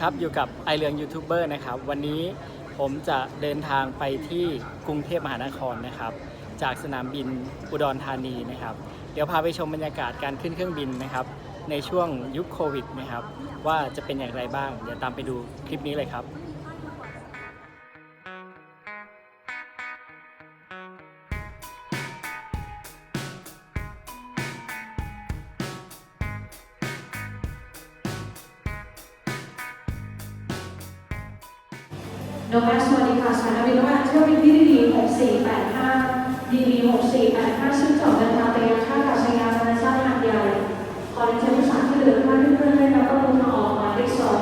ครับ อยู่กับไอเรืองยูทูบเบอร์นะครับ วันนี้ผมจะเดินทางไปที่กรุงเทพมหานครนะครับ จากสนามบินอุดรธานีนะครับ เดี๋ยวพาไปชมบรรยากาศการขึ้นเครื่องบินนะครับ ในช่วงยุคโควิดนะครับ ว่าจะเป็นอย่างไรบ้าง เดี๋ยวตามไปดูคลิปนี้เลยครับ โนแมสสวัสดีค่ะสายการบินโนแมสเที่ยวบินที่ดี6485ดีดี6485ซึ่งจอดเดินทางไปยังท่าอากาศยานนานาชาติหาดใหญ่ขอเรียนเชิญผู้สารที่เหลือท่านเพื่อนๆให้รับประตูทางออกหมายเลขสอง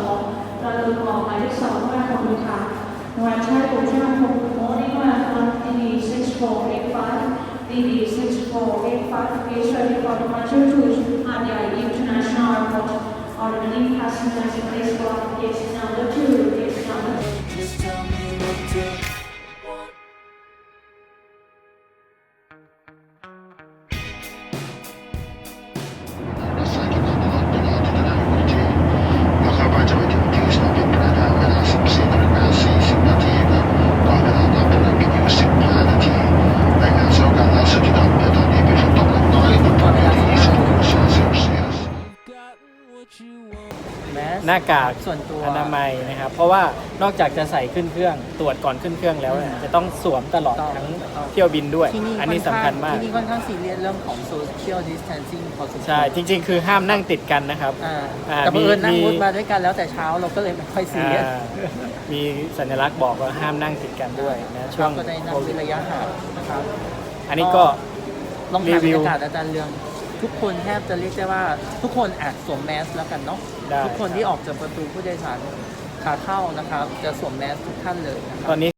ประตูทางออกหมายเลขสองเพื่อขอบคุณค่ะโนแมสใช้โปรโมชั่นของ Morning One on DD 6485 DD 6485 is ready for departure to หาดใหญ่ International Airport on remaining passengers in place for gate number two หน้ากากส่วนตัว อนามัยนะครับ เพราะว่านอกจากจะใส่ขึ้นเครื่องตรวจก่อนขึ้นเครื่องแล้วเนี่ยจะต้องสวมตลอดต้องทั้งต้องเที่ยวบินด้วย ที่นี่อันนี้ค่สำคัญมาก ที่นี่ค่อนข้างซีเรียสเรื่องของ social distancing พอสมควรใช่ จริง ๆ คือห้ามนั่งติดกันนะครับ อ่าอ่าแต่บังเอิญมีนั่งมี รถมาด้วยกันแล้วแต่เช้าเราก็เลยไม่ค่อยซีเรียสอ่ามีสัญลักษณ์บอกว่าห้ามนั่งติดกันด้วยนะช่วงก็ได้นั่งโควิเว้ดนระยะห่างนะครับอันนี้ก็ ลองถามบรรีรวิว ยากาศอาจารย์เรือง ทุกคนแทบจะเรียกได้ว่า ทุกคนอาจสวมแมสแล้วกันเนาะได้ทุกคนที่ออกจากประตูผู้โดยสารขาเข้านะครับ จะสวมแมสทุกท่านเลยนะครับ ตอนนี้